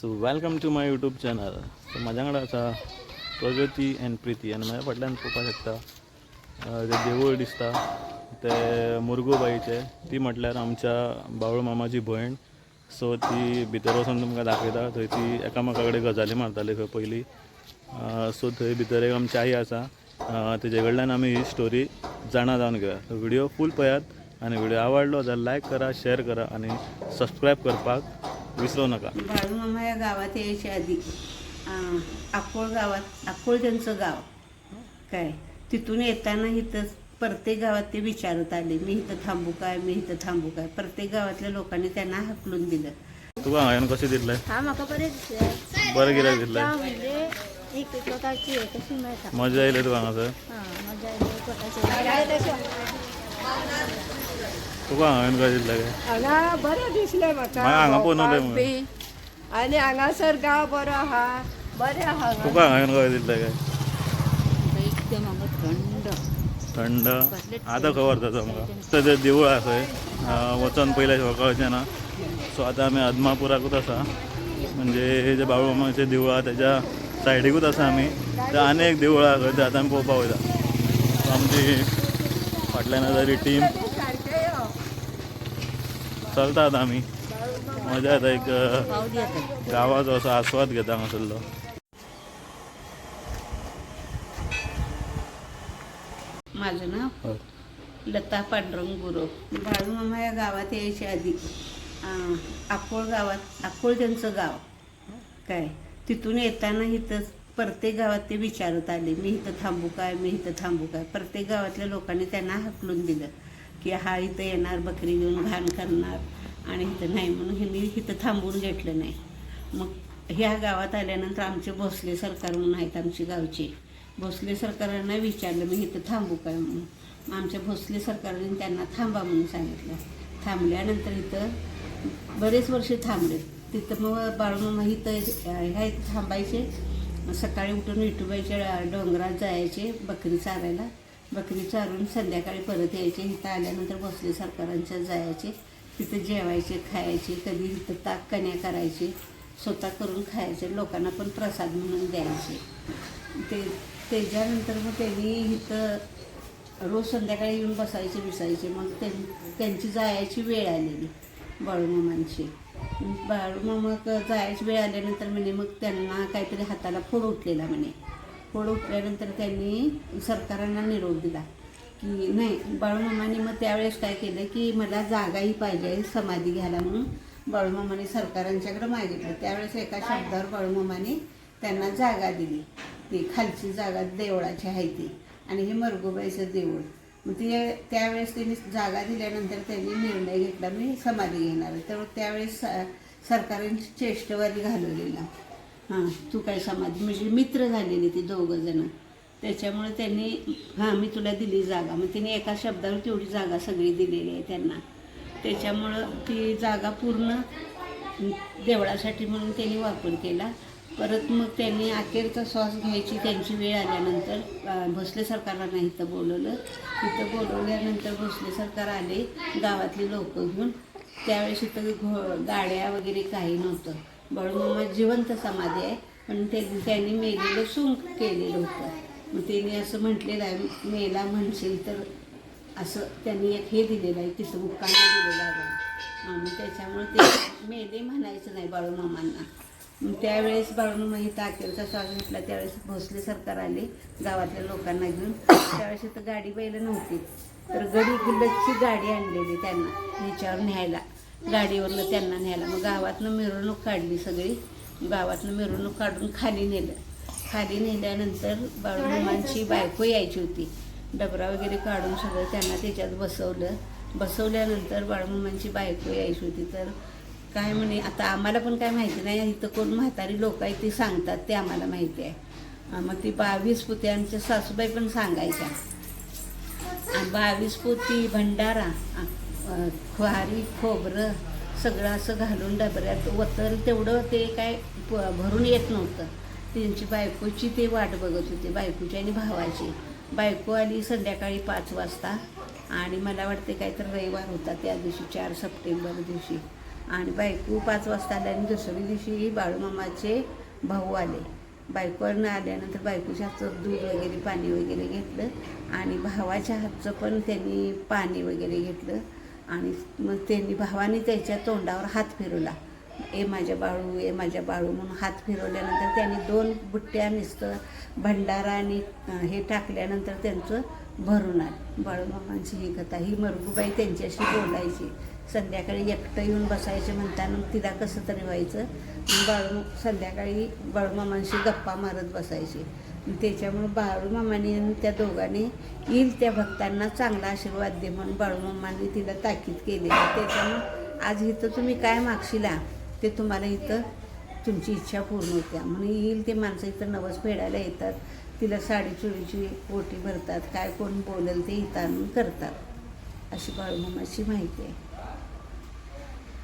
So welcome to my YouTube channel so म्हाज्या वांगडा आसा प्रगती एंड प्रिती आनी म्हज्या फाटल्यान पळोवपाक शकता जे देवूळ दिसता ते मुरगूबाईचे. ती म्हटल्यार आमच्या बावळ मामाची भयण सो ती भितर वचून तुमकां दाखयता. थंय ती एकामेका कडेन गजाली मारताली खंय पयलीं सो थंय भितर एक आमची आई आसा. तेजे कडल्यान आमी ही स्टोरी जाणा जावन घेया सो व्हिडिओ फूल पळयात आनी व्हिडिओ आवडलो जाल्यार लायक करा शेअर करा आनी सबस्क्रायब करपाक विसरू नका. बाळूमामा या गावात यायच्या आधी अकोळ गावात अकोळ त्यांचं गाव. काय? तिथून येताना इथं प्रत्येक गावात ते विचारत आले मी इथं थांबू काय मी इथं थांबू काय प्रत्येक गावातल्या लोकांनी त्यांना हकलून दिलं. हांवें कशें दितलें हा बरें दिसलें? म्हणजे एक कशी मजा. हांगासर हा मजा एकताची तुका हांवें काय? हांगा बरें दिसलें म्हाका. हांगा मग. बी. आनी हांगासर गांव बरो आहा. बरें आहा. तुका हांवें काय? एकदम हांगा थंड. थंड. आतां खबर जाता आमकां. तें देवूळ आसा थंय अं, वचोन पयलें वळखळचें ना सो आतां आमी अदमापुराकूच आसा. म्हणजे जे बाळू मामाचें देवूळ आहा तेज्या सायडीकूच आसा आमी. थंय आनी एक देवूळ आहा खंय तें आतां आमी पळोवपाक वयता. सो आमची फाटल्यान जारी टीम सारकें यो. चलता आतां आमी मजा येता एक गावाचो असो आस्वाद घेता हांगासरलो माझं नाव हय लता पांडुरंग गुरव बाळूमामा या गावात यायच्या आधी. अं, अकोळ गावात अकोळ त्यांचं गाव काय तिथून येताना इथं प्रत्येक गावात ते विचारत आले मी इथं थांबू काय मी इथं थांबू काय? प्रत्येक गावातल्या लोकांनी त्यांना हकलून दिलं. की हा इथं येणार बकरी घेऊन घाण करणार आणि इथं नाही म्हणून ह्यांनी इथं थांबून घेतलं नाही. मग ह्या गावात आल्यानंतर आमचे भोसले सरकार म्हणून आहेत आमची गावचे. भोसले सरकारांना विचारलं मी इथं थांबू काय म्हणून मग आमच्या भोसले सरकारने त्यांना थांबा म्हणून सांगितलं. थांबल्यानंतर इथं बरेच वर्ष थांबले. तिथं मग बाळूमामा इथं ह्या इथं थांबायचे. मग सकाळी उठून विठुबाईच्या डोंगरात जायचे बकरी चारायला. बकरी चारून संध्याकाळी परत यायचे. इथं आल्यानंतर भोसले सरकारांच्या जायचे. तिथं जेवायचे खायचे. कधी इथं ताक कण्या करायचे. स्वतः करून खायचे. लोकांना पण प्रसाद म्हणून द्यायचे. ते त्याच्यानंतर मग त्यांनी इथं रोज संध्याकाळी येऊन बसायचे बिसायचे मग त्यां त्यांची जायची वेळ आलेली बाळूमामांची. बाळूमामा जायची वेळ आल्यानंतर म्हणे मग त्यांना काहीतरी हाताला फोड उठलेला म्हणे. फोड उठल्यानंतर त्यांनी सरकारांना निरोप दिला. की नाही बाळूमामाने मग त्यावेळेस काय केलं की मला जागाही पाहिजे समाधी घ्यायला म्हणून बाळूमामाने सरकारांच्याकडे मागितलं. त्यावेळेस एका शब्दावर बाळूमामाने त्यांना जागा दिली. ती खालची जागा देवळाची आहे ती. आणि हे मरगोबाईचं देऊळ. मग ते त्यावेळेस त्यांनी जागा दिल्यानंतर त्यांनी निर्णय घेतला मी समाधी घेणार तर त्यावेळेस स- सरकारांची चेष्टवारी घालवलेला. हां तू काय समाधी म्हणजे मित्र झालेले ती दोघं जण. त्याच्यामुळे त्यांनी हां मी तुला दिली जागा. मग तिने एका शब्दावर तेवढी जागा सगळी दिलेली आहे त्यांना. त्याच्यामुळं ती जागा पूर्ण देवळासाठी म्हणून त्यांनी वापर केला. परत मग त्यांनी अखेरचा श्वास घ्यायची त्यांची वेळ आल्यानंतर भोसले सरकारला इथं बोलवलं. इथं बोलवल्यानंतर भोसले सरकार आले गावातली लोक घेऊन. त्यावेळेस इथं घो गाड्या वगैरे काही नव्हतं. बळमामा जिवंत समाधी आहे. पण ते त्यांनी मेलेलं सून केलेलं होतं. मग त्यांनी असं म्हटलेलं आहे मेला म्हणशील तर असं त्यांनी एक हे दिलेलं आहे तिथं मुक्कांना दिलेलं आहे. हा, मग त्याच्यामुळे ते मेले म्हणायचं नाही बाळूमामांना मग त्यावेळेस बाळूमामा इथं अखेरचा श्वास घेतला त्यावेळेस भोसले सरकार आले गावातल्या लोकांना घेऊन. त्यावेळेस इथं गाडी बैल नव्हती. तर गडी गुल्लतची गाडी आणलेली त्यांना ह्याच्यावर न्यायला. गाडीवरनं त्यांना न्यायला. मग गावातनं मिरवणूक काढली सगळी. गावातनं मिरवणूक काढून खाली नेलं. खाली नेल्यानंतर बाळूमांची बायको यायची होती. डबरा वगैरे काढून सगळं त्यांना त्याच्यात बसवलं. बसवल्यानंतर बाळूमांची बायको यायची होती. तर काय म्हणे आता आम्हाला पण काय माहिती नाही इथं कोण म्हातारी लोक आहेत ते सांगतात ते आम्हाला माहिती आहे. मग ती बावीस पुत्यांच्या सासूबाई पण सांगायच्या. बावीस पोती भंडारा. ख्वारी खुहारी खोबरं सगळं असं घालून डबऱ्यात वतल तेवढं ते काय प- भरून येत नव्हतं. त्यांची बायकोची ते वाट बघत होते बायकोची आणि भावाची. बायको आली संध्याकाळी पाच वाजता आणि मला वाटते काहीतरी रविवार होता त्या दिवशी चार सप्टेंबर दिवशी. आणि बायको पाच वाजता आल्या आणि दुसऱ्या दिवशी बाळूमामाचे भाऊ आले. बायकोवरनं आल्यानंतर बायकोच्या हातचं दूध वगैरे पाणी वगैरे घेतलं आणि भावाच्या हातचं पण त्यांनी पाणी वगैरे घेतलं. आणि मग त्यांनी भावाने त्याच्या तोंडावर हात फिरवला. ए माझ्या बाळू ए माझ्या बाळू म्हणून हात फिरवल्यानंतर त्यांनी दोन बुट्ट्या नुसतं भंडारा आणि हे टाकल्यानंतर त्यांचं भरून आलं. बाळूमामांची ही कथा ही मरगूबाई त्यांच्याशी बोलायची. संध्याकाळी एकटं येऊन बसायचे म्हणताना तिला कसं तरी व्हायचं. मग बाळू संध्याकाळी बाळूमामांशी गप्पा मारत बसायची. त्याच्यामुळं बाळूमामाने आणि त्या दोघांनी येईल त्या भक्तांना चांगला आशीर्वाद दे म्हणून बाळूमामाने तिला ताकीद केली. त्याच्यामुळं आज इथं तुम्ही काय मागशिला ते तुम्हाला इथं तुमची इच्छा पूर्ण होत्या म्हणून येईल ते माणसं इथं नवस फेडायला येतात. तिला साडी चोळीची पोटी भरतात. काय कोण बोलेल ते इथं आणून करतात. अशी बाळूमामाची माहिती आहे.